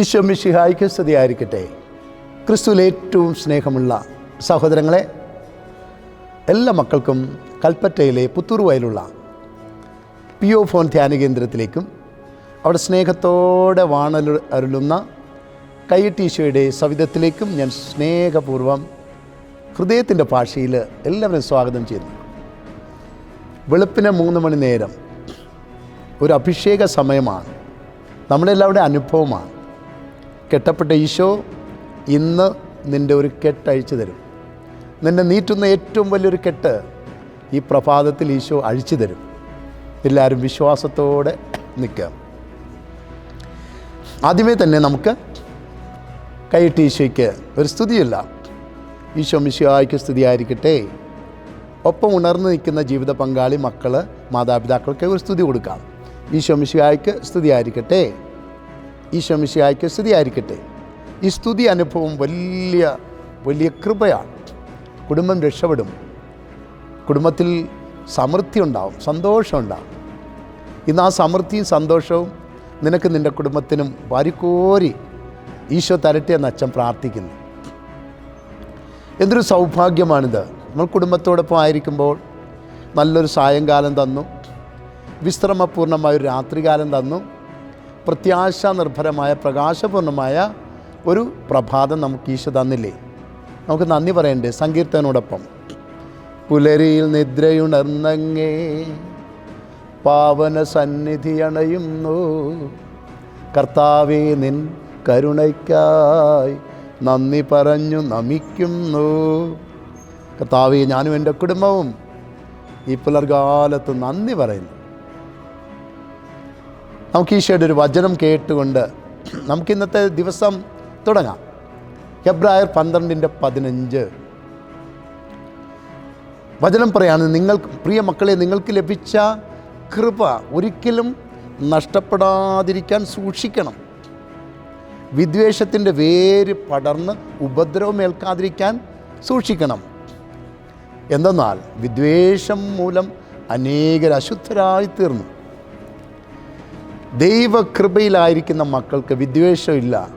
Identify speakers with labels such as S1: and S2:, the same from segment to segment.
S1: ഈശോ മിഷിഹായിക്ക് സ്തുതിയായിരിക്കട്ടെ. ക്രിസ്തുവിൽ ഏറ്റവും സ്നേഹമുള്ള സഹോദരങ്ങളെ എല്ലാ മക്കൾക്കും കൽപ്പറ്റയിലെ പുത്തൂർ വയലുള്ള പി ഒ ഫോൺ ധ്യാന കേന്ദ്രത്തിലേക്കും അവിടെ സ്നേഹത്തോടെ വാണൽ അരുളുന്ന കൈയ്യട്ടീശോയുടെ സവിധത്തിലേക്കും ഞാൻ സ്നേഹപൂർവം ഹൃദയത്തിന്റെ ഭാഷയിൽ എല്ലാവരും സ്വാഗതം ചെയ്യുന്നു. വെളുപ്പിന് മൂന്ന് മണി നേരം ഒരു അഭിഷേക സമയമാണ്. നമ്മളെല്ലാവരുടെ അനുഭവമാണ്. കെട്ടപ്പെട്ട ഈശോ ഇന്ന് നിന്റെ ഒരു കെട്ട് അഴിച്ചു തരും. നിന്നെ നീറ്റുന്ന ഏറ്റവും വലിയൊരു കെട്ട് ഈ പ്രഭാതത്തിൽ ഈശോ അഴിച്ചു തരും. എല്ലാവരും വിശ്വാസത്തോടെ നിൽക്കാം ആദ്യമേ തന്നെ നമുക്ക് കൈയിട്ട് ഈശോയ്ക്ക് ഒരു സ്തുതിയല്ല. ഈശോ മിശിഹായ്ക്ക് സ്തുതിയായിരിക്കട്ടെ. ഒപ്പം ഉണർന്നു നിൽക്കുന്ന ജീവിത പങ്കാളി മക്കൾ മാതാപിതാക്കൾക്ക് ഒരു സ്തുതി കൊടുക്കാം. ഈശോ മിശിഹായ്ക്ക് സ്തുതിയായിരിക്കട്ടെ. ഈശോ മിശിഹായ്ക്ക് ആയിരിക്കട്ടെ ഈ സ്തുതി അനുഭവം വലിയ വലിയ കൃപയാണ്. കുടുംബം രക്ഷപ്പെടും. കുടുംബത്തിൽ സമൃദ്ധി ഉണ്ടാവും സന്തോഷമുണ്ടാവും ഇന്ന് ആ സമൃദ്ധിയും സന്തോഷവും നിനക്ക് നിന്റെ കുടുംബത്തിനും വാരിക്കോരി ഈശോ തരട്ടെ എന്ന് അച്ഛൻ പ്രാർത്ഥിക്കുന്നു. എന്തൊരു സൗഭാഗ്യമാണിത്. നമ്മൾ കുടുംബത്തോടൊപ്പം ആയിരിക്കുമ്പോൾ നല്ലൊരു സായങ്കാലം തന്നു. വിശ്രമപൂർണമായ ഒരു രാത്രികാലം തന്നു. പ്രത്യാശ നിർഭരമായ പ്രകാശപൂർണമായ ഒരു പ്രഭാതം നമുക്ക് ഈശോ തന്നില്ലേ? നമുക്ക് നന്ദി പറയണ്ടേ സങ്കീർത്തനോടൊപ്പം. പുലരിയിൽ നിദ്രയുണർന്നങ്ങേ പാവന സന്നിധി അണയുന്നു. കർത്താവേ നിൻ കരുണയ്ക്കായി നന്ദി പറഞ്ഞു നമിക്കുന്നു. കർത്താവേ ഞാനും എന്റെ കുടുംബവും ഈ പുലർകാലത്ത് നന്ദി പറയുന്നു. നമുക്ക് ഈശോയുടെ ഒരു വചനം കേട്ടുകൊണ്ട് നമുക്ക് ഇന്നത്തെ ദിവസം തുടങ്ങാം. ഹെബ്രായർ പന്ത്രണ്ടിന്റെ പതിനഞ്ച്. വചനം പറയാണ് നിങ്ങൾ പ്രിയ മക്കളെ നിങ്ങൾക്ക് ലഭിച്ച കൃപ ഒരിക്കലും നഷ്ടപ്പെടാതിരിക്കാൻ സൂക്ഷിക്കണം. വിദ്വേഷത്തിന്റെ വേര് പടർന്ന് ഉപദ്രവമേൽക്കാതിരിക്കാൻ സൂക്ഷിക്കണം. എന്തെന്നാൽ വിദ്വേഷം മൂലം അനേകർ അശുദ്ധരായി തീർന്നു ദൈവകൃപയിലായിരിക്കുന്ന മക്കൾക്ക് വിദ്വേഷമില്ല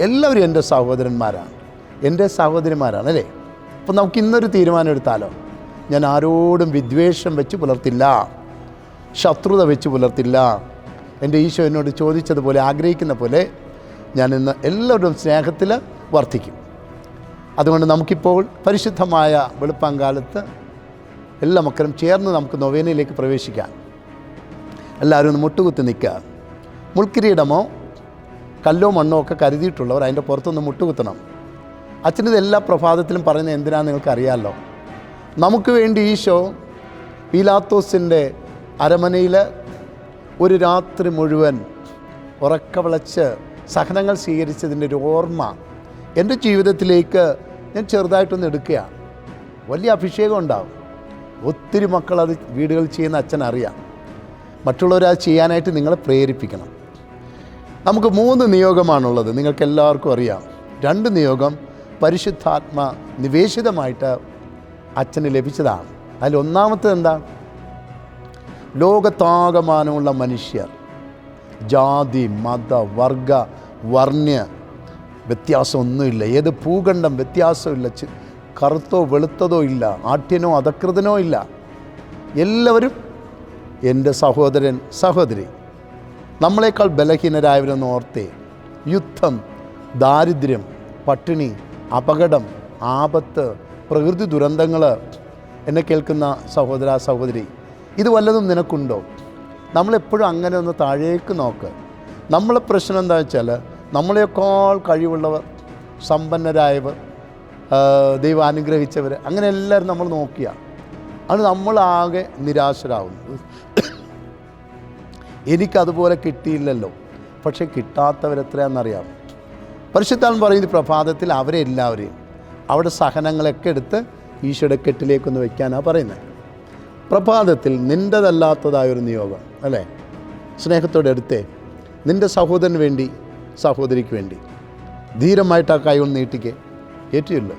S1: എല്ലാവരും എന്റെ സഹോദരന്മാരാണ്. എന്റെ സഹോദരിമാരാണ് അല്ലേ? അപ്പോൾ നമുക്ക് ഇന്നൊരു തീരുമാനം എടുത്താലോ? ഞാൻ ആരോടും വിദ്വേഷം വെച്ച് പുലർത്തില്ല. ശത്രുത വെച്ച് പുലർത്തില്ല. എന്റെ ഈശോ എന്നോട് ചോദിച്ചതുപോലെ ആഗ്രഹിക്കുന്ന പോലെ ഞാൻ ഇന്ന് എല്ലാവരുടെയും സ്നേഹത്തിൽ വർദ്ധിക്കും അതുകൊണ്ട് നമുക്കിപ്പോൾ പരിശുദ്ധമായ വെളുപ്പാങ്കാലത്ത് എല്ലാ മക്കളും ചേർന്ന് നമുക്ക് നൊവേനയിലേക്ക് പ്രവേശിക്കാം. എല്ലാവരും ഒന്ന് മുട്ടുകുത്തി നിൽക്കുക. മുൾക്കിരീടമോ കല്ലോ മണ്ണോ ഒക്കെ കരുതിയിട്ടുള്ളവർ അതിന്റെ പുറത്തൊന്ന് മുട്ടുകുത്തണം. അച്ഛനത് എല്ലാ പ്രഭാതത്തിലും പറയുന്നത് എന്തിനാണെന്ന് നിങ്ങൾക്കറിയാമല്ലോ നമുക്ക് വേണ്ടി ഈശോ പീലാത്തോസിന്റെ അരമനയിൽ ഒരു രാത്രി മുഴുവൻ ഉറക്ക വിളച്ച് സഹനങ്ങൾ സ്വീകരിച്ചതിന്റെ ഒരു ഓർമ്മ എന്റെ ജീവിതത്തിലേക്ക് ഞാൻ ചെറുതായിട്ടൊന്ന് എടുക്കുകയാണ്. വലിയ അഭിഷേകം ഉണ്ടാവും. ഒത്തിരി മക്കൾ അത് വീടുകളിൽ ചെയ്യുന്ന അച്ഛൻ അറിയാം മറ്റുള്ളവർ അത് ചെയ്യാനായിട്ട് നിങ്ങളെ പ്രേരിപ്പിക്കണം. നമുക്ക് മൂന്ന് നിയോഗമാണുള്ളത്. നിങ്ങൾക്ക് എല്ലാവർക്കും അറിയാം. രണ്ട് നിയോഗം പരിശുദ്ധാത്മ നിവേശിതമായിട്ട് അച്ഛന് ലഭിച്ചതാണ്. അതിൽ ഒന്നാമത്തെ എന്താ? ലോകത്താകമാനമുള്ള മനുഷ്യർ ജാതി മത വർഗ വർണ്യ വ്യത്യാസമൊന്നുമില്ല. ഏത് ഭൂഖണ്ഡം വ്യത്യാസമില്ല. കറുത്തോ വെളുത്തതോ ഇല്ല. ആഠ്യനോ അധകൃതനോ ഇല്ല. എല്ലാവരും എന്റെ സഹോദരൻ സഹോദരി നമ്മളെക്കാൾ ബലഹീനരായവരെന്ന് ഓർത്തേ യുദ്ധം ദാരിദ്ര്യം പട്ടിണി അപകടം ആപത്ത് പ്രകൃതി ദുരന്തങ്ങൾ എന്നെ കേൾക്കുന്ന സഹോദര സഹോദരി ഇത് വല്ലതും നിനക്കുണ്ടോ? നമ്മളെപ്പോഴും അങ്ങനെ ഒന്ന് താഴേക്ക് നോക്ക്. നമ്മളെ പ്രശ്നം എന്താ വെച്ചാൽ നമ്മളെക്കാൾ കഴിവുള്ളവർ സമ്പന്നരായവർ ദൈവം അനുഗ്രഹിച്ചവർ അങ്ങനെ എല്ലാവരും നമ്മൾ നോക്കിയ. അത് നമ്മളാകെ നിരാശരാകുന്നു. എനിക്കതുപോലെ കിട്ടിയില്ലല്ലോ. പക്ഷെ കിട്ടാത്തവരെത്രയാണെന്നറിയാം. പരിശുദ്ധാൻ പറയുന്ന പ്രഭാതത്തിൽ അവരെ എല്ലാവരെയും അവിടെ സഹനങ്ങളൊക്കെ എടുത്ത് ഈശോയുടെ കെട്ടിലേക്കൊന്ന് വയ്ക്കാനാണ് പറയുന്നത്. പ്രഭാതത്തിൽ നിന്റെതല്ലാത്തതായൊരു നിയോഗം അല്ലേ? സ്നേഹത്തോടെ എടുത്തേ നിന്റെ സഹോദരന് വേണ്ടി സഹോദരിക്ക് വേണ്ടി. ധീരമായിട്ട് ആ കൈ ഒന്ന് നീട്ടിക്കേ. ഏറ്റിയല്ലോ.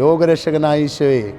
S1: ലോകരക്ഷകനായ ഈശോയെ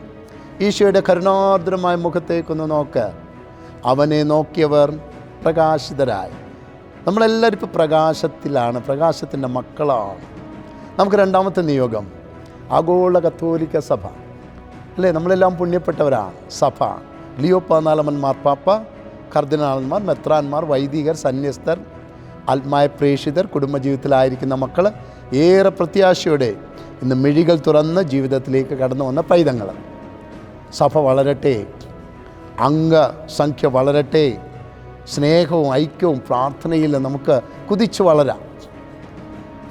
S1: ഈശോയുടെ കരുണാർദ്രമായ മുഖത്തേക്കൊന്ന് നോക്ക്. അവനെ നോക്കിയവർ പ്രകാശിതരായി. നമ്മളെല്ലാവരും ഇപ്പോൾ പ്രകാശത്തിലാണ് പ്രകാശത്തിന്റെ മക്കളാണ്. നമുക്ക് രണ്ടാമത്തെ നിയോഗം ആഗോള കത്തോലിക്ക സഭ. അല്ലേ? നമ്മളെല്ലാം പുണ്യപ്പെട്ടവരാണ് സഭ. ലിയോ പതിനാലമ്മന്മാർ മാർപ്പാപ്പ കർദിനാളന്മാർ മെത്രാന്മാർ വൈദികർ സന്യസ്തർ ആത്മായ പ്രേക്ഷിതർ കുടുംബജീവിതത്തിലായിരിക്കുന്ന മക്കൾ ഏറെ പ്രത്യാശയോടെ ഇന്ന് മിഴികൾ തുറന്ന് ജീവിതത്തിലേക്ക് കടന്നു വന്ന പൈതങ്ങൾ സഭ വളരട്ടെ അംഗസംഖ്യ വളരട്ടെ സ്നേഹവും ഐക്യവും പ്രാർത്ഥനയിൽ നമുക്ക് കുതിച്ചു വളരാം.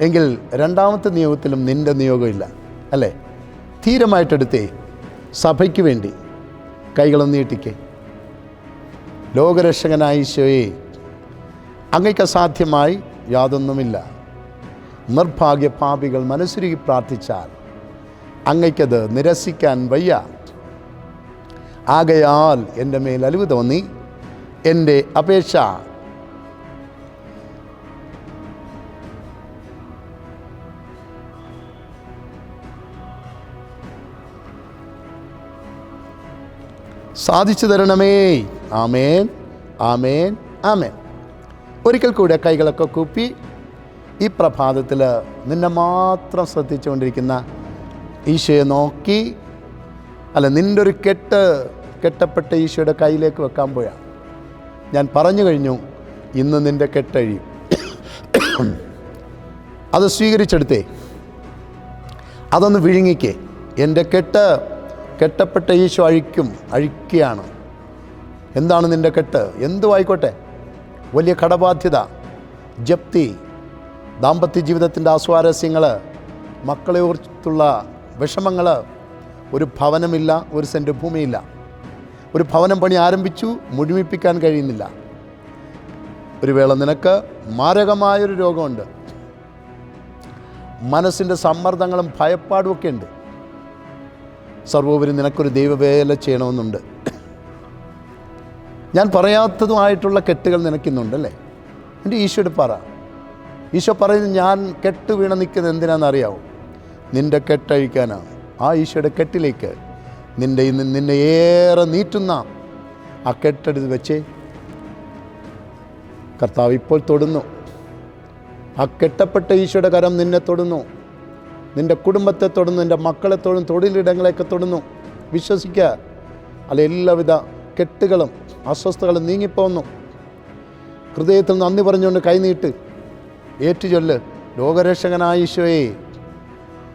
S1: എങ്കിൽ രണ്ടാമത്തെ നിയോഗത്തിലും നിന്റെ നിയോഗമില്ല അല്ലേ? ധീരമായിട്ടെടുത്തേ സഭയ്ക്ക് വേണ്ടി കൈകളൊന്ന് നീട്ടിക്കേ. ലോകരക്ഷകനായ ഈശോയെ അങ്ങയ്ക്ക് അസാധ്യമായി യാതൊന്നുമില്ല. നിർഭാഗ്യ പാപികൾ മനസ്സുരുകി പ്രാർത്ഥിച്ചാൽ അങ്ങയ്ക്കത് നിരസിക്കാൻ വയ്യ. ആകയാൽ എന്റെ മേൽ അലിവ് തോന്നി എന്റെ അപേക്ഷ. സാധിച്ചു തരണമേ. ആമേൻ. ആമേൻ. ആമേൻ. ഒരിക്കൽ കൂടെ കൈകളൊക്കെ കൂപ്പി ഈ പ്രഭാതത്തിൽ നിന്നെ മാത്രം ശ്രദ്ധിച്ചുകൊണ്ടിരിക്കുന്ന ഈശോയെ നോക്കി അല്ല നിന്റെ ഒരു കെട്ട് കെട്ടപ്പെട്ട ഈശോയുടെ കയ്യിലേക്ക് വെക്കാൻ പോയാ. ഞാൻ പറഞ്ഞു കഴിഞ്ഞു ഇന്ന് നിന്റെ കെട്ടഴിയും. അത് സ്വീകരിച്ചെടുത്തേ. അതൊന്ന് വിഴുങ്ങിക്കേ. എന്റെ കെട്ട് കെട്ടപ്പെട്ട ഈശോ അഴിക്കും അഴിക്കുകയാണ്. എന്താണ് നിന്റെ കെട്ട്? എന്തും ആയിക്കോട്ടെ വലിയ കടബാധ്യത ജപ്തി ദാമ്പത്യ ജീവിതത്തിന്റെ ആസ്വാരസ്യങ്ങൾ മക്കളെ കുറിച്ചുള്ള വിഷമങ്ങൾ ഒരു ഭവനമില്ല ഒരു സെന്റ് ഭൂമിയില്ല. ഒരു ഭവനം പണി ആരംഭിച്ചു മുഴുമിപ്പിക്കാൻ കഴിയുന്നില്ല. ഒരു വേള നിനക്ക് മാരകമായൊരു രോഗമുണ്ട്. മനസ്സിന്റെ സമ്മർദ്ദങ്ങളും ഭയപ്പാടും ഒക്കെ ഉണ്ട്. സർവോപരി നിനക്കൊരു ദൈവവേല ചെയ്യണമെന്നുണ്ട്. ഞാൻ പറയാത്തതുമായിട്ടുള്ള കെട്ടുകൾ നിനക്കിന്നുണ്ടല്ലേ എന്റെ ഈശോയുടെ പറ. ഈശോ പറയുന്നത് ഞാൻ കെട്ട് വീണ നിൽക്കുന്നത് എന്തിനാണെന്നറിയാവും? നിന്റെ കെട്ടഴിക്കാനാണ്. ആ ഈശോയുടെ കെട്ടിലേക്ക് നിന്റെ ഇന്ന് നിന്നെ ഏറെ നീറ്റുന്ന ആ കെട്ടെടുത്ത് വെച്ചേ കർത്താവ് ഇപ്പോൾ തൊടുന്നു. ആ കെട്ടപ്പെട്ട ഈശോയുടെ കരം നിന്നെ തൊടുന്നു. നിന്റെ കുടുംബത്തെ തൊടുന്നു. നിന്റെ മക്കളെ തൊടുന്നു. തൊഴിലിടങ്ങളെയൊക്കെ തൊടുന്നു. വിശ്വസിക്കുക. അല്ല എല്ലാവിധ കെട്ടുകളും അസ്വസ്ഥകളും നീങ്ങിപ്പോന്നു. ഹൃദയത്തിൽ നന്ദി പറഞ്ഞുകൊണ്ട് കൈനീട്ട് ഏറ്റുചൊല്ല്. ലോകരക്ഷകനായ ഈശോയെ.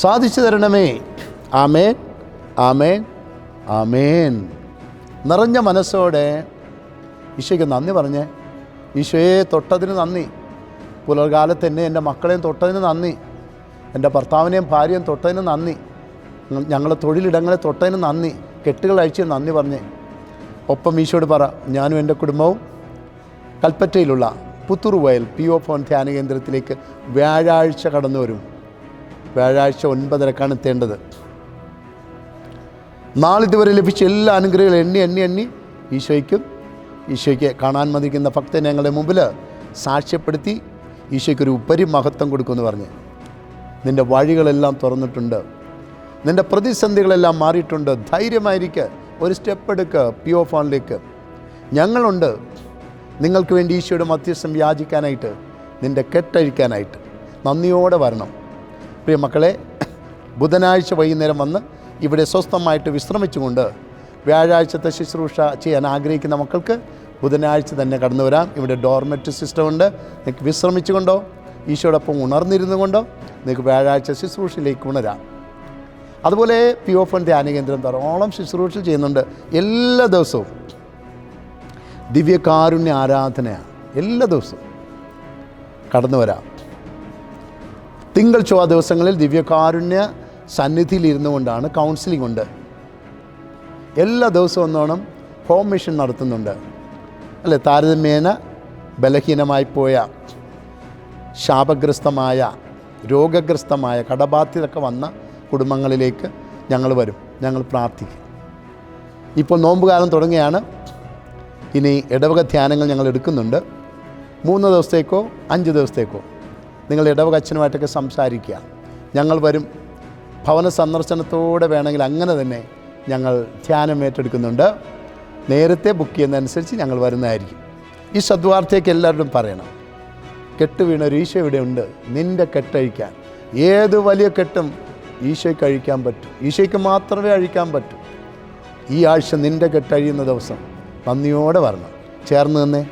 S1: സാധിച്ചു തരണമേ. ആമേൻ ആമേൻ ആമേൻ. നിറഞ്ഞ മനസ്സോടെ ഈശോയ്ക്ക് നന്ദി പറഞ്ഞേ ഈശോയെ തൊട്ടതിന് നന്ദി. പുലർകാലത്ത് എന്നെ എന്റെ മക്കളെയും തൊട്ടതിന് നന്ദി. എന്റെ ഭർത്താവിനെയും ഭാര്യയും തൊട്ടതിന് നന്ദി. ഞങ്ങളെ തൊഴിലിടങ്ങളെ തൊട്ടതിന് നന്ദി. കെട്ടുകൾ അഴിച്ച് നന്ദി പറഞ്ഞേ. ഒപ്പം ഈശോട് പറ ഞാനും എന്റെ കുടുംബവും കൽപ്പറ്റയിലുള്ള പുത്തൂർ വയൽ പി ഒ ഫോൺ ധ്യാന കേന്ദ്രത്തിലേക്ക് വ്യാഴാഴ്ച കടന്നു വരും. വ്യാഴാഴ്ച ഒൻപതരക്കാണ് എത്തേണ്ടത്. നാളിതുവരെ ലഭിച്ച എല്ലാ അനുഗ്രഹങ്ങളും എണ്ണി എണ്ണി എണ്ണി ഈശോയ്ക്കും ഈശോയ്ക്ക് കാണാൻ മതിക്കുന്ന ഭക്തനെ ഞങ്ങളുടെ മുമ്പിൽ സാക്ഷ്യപ്പെടുത്തി ഈശോയ്ക്കൊരു ഉപരി മഹത്വം കൊടുക്കുമെന്ന് പറഞ്ഞ് നിന്റെ വഴികളെല്ലാം തുറന്നിട്ടുണ്ട്. നിന്റെ പ്രതിസന്ധികളെല്ലാം മാറിയിട്ടുണ്ട്. ധൈര്യമായിരിക്കുക ഒരു സ്റ്റെപ്പ് എടുക്കുക പി ഒ ഫോണിലേക്ക് ഞങ്ങളുണ്ട്. നിങ്ങൾക്ക് വേണ്ടി ഈശോയുടെ മധ്യസ്ഥം യാചിക്കാനായിട്ട് നിന്റെ കെട്ടഴിക്കാനായിട്ട്. നന്ദിയോടെ വരണം. പ്രിയ മക്കളെ ബുധനാഴ്ച വൈകുന്നേരം വന്ന് ഇവിടെ സ്വസ്ഥമായിട്ട് വിശ്രമിച്ചുകൊണ്ട് വ്യാഴാഴ്ചത്തെ ശുശ്രൂഷ ചെയ്യാൻ ആഗ്രഹിക്കുന്ന മക്കൾക്ക് ബുധനാഴ്ച തന്നെ കടന്നു വരാം. ഇവിടെ ഡോർമെറ്റ് സിസ്റ്റം ഉണ്ട് നിങ്ങൾക്ക് വിശ്രമിച്ചുകൊണ്ടോ ഈശോടൊപ്പം ഉണർന്നിരുന്നു കൊണ്ടോ നിങ്ങൾക്ക് വ്യാഴാഴ്ച ശുശ്രൂഷയിലേക്ക് ഉണരാം. അതുപോലെ പി ഫോൺ ധ്യാന കേന്ദ്രം ധാരാളം ശുശ്രൂഷ ചെയ്യുന്നുണ്ട്. എല്ലാ ദിവസവും. ദിവ്യകാരുണ്യ ആരാധനയാണ്. എല്ലാ ദിവസവും കടന്നു വരാം. തിങ്കൾ ചൊവ്വ ദിവസങ്ങളിൽ ദിവ്യകാരുണ്യ സന്നിധിയിൽ ഇരുന്നു കൊണ്ടാണ് കൗൺസിലിംഗ് ഉണ്ട്. എല്ലാ ദിവസവും ഒന്നോണം ഹോം മിഷൻ നടത്തുന്നുണ്ട്. അല്ലെ? താരതമ്യേന ബലഹീനമായി പോയ ശാപഗ്രസ്തമായ രോഗഗ്രസ്തമായ കടബാധ്യതൊക്കെ വന്ന കുടുംബങ്ങളിലേക്ക് ഞങ്ങൾ വരും. ഞങ്ങൾ പ്രാർത്ഥിക്കും. ഇപ്പോൾ നോമ്പുകാലം തുടങ്ങിയാണ് ഇനി ഇടവക ധ്യാനങ്ങൾ ഞങ്ങൾ എടുക്കുന്നുണ്ട്. മൂന്ന് ദിവസത്തേക്കോ അഞ്ച് ദിവസത്തേക്കോ. നിങ്ങൾ ഇടവക അച്ഛനുമായിട്ടൊക്കെ സംസാരിക്കുക. ഞങ്ങൾ വരും. ഭവന സന്ദർശനത്തോടെ വേണമെങ്കിൽ അങ്ങനെ തന്നെ ഞങ്ങൾ ധ്യാനം ഏറ്റെടുക്കുന്നുണ്ട്. നേരത്തെ ബുക്ക് ചെയ്യുന്നതനുസരിച്ച് ഞങ്ങൾ വരുന്നതായിരിക്കും. ഈ സദ്വാർത്ഥയ്ക്ക് എല്ലാവരോടും പറയണം. കെട്ട് വീണ ഒരു ഈശോ ഇവിടെ ഉണ്ട്. നിന്റെ കെട്ടഴിക്കാൻ ഏത് വലിയ കെട്ടും ഈശോയ്ക്ക് അഴിക്കാൻ പറ്റും. ഈശോയ്ക്ക് മാത്രമേ അഴിക്കാൻ പറ്റൂ. ഈ ആഴ്ച നിന്റെ കെട്ടഴിയുന്ന ദിവസം നന്ദിയോടെ വരണം. ചേർന്ന് തന്നെ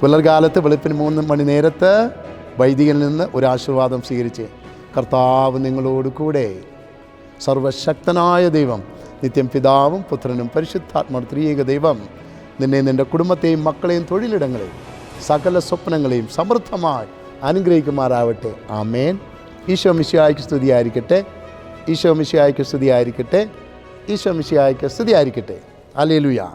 S1: പുലർകാലത്ത് വെളുപ്പിന് മൂന്ന് മണി നേരത്ത് വൈദികനിൽ നിന്ന് ഒരു ആശീർവാദം സ്വീകരിച്ച് കർത്താവ് നിങ്ങളോട് കൂടെ സർവശക്തനായ ദൈവം നിത്യം പിതാവും പുത്രനും പരിശുദ്ധാത്മ ത്രിയേക ദൈവം നിന്നെ നിന്റെ കുടുംബത്തെയും മക്കളെയും തൊഴിലിടങ്ങളെയും സകല സ്വപ്നങ്ങളെയും സമൃദ്ധമായി അനുഗ്രഹിക്കുമാറാവട്ടെ. ആമേൻ. ഈശോ മിശിയായ്ക്ക് സ്തുതിയായിരിക്കട്ടെ. ഈശോ മിശിയായ്ക്ക് സ്തുതിയായിരിക്കട്ടെ. ഈശോ മിശിയായ്ക്ക് സ്തുതിയായിരിക്കട്ടെ. അലേലുയ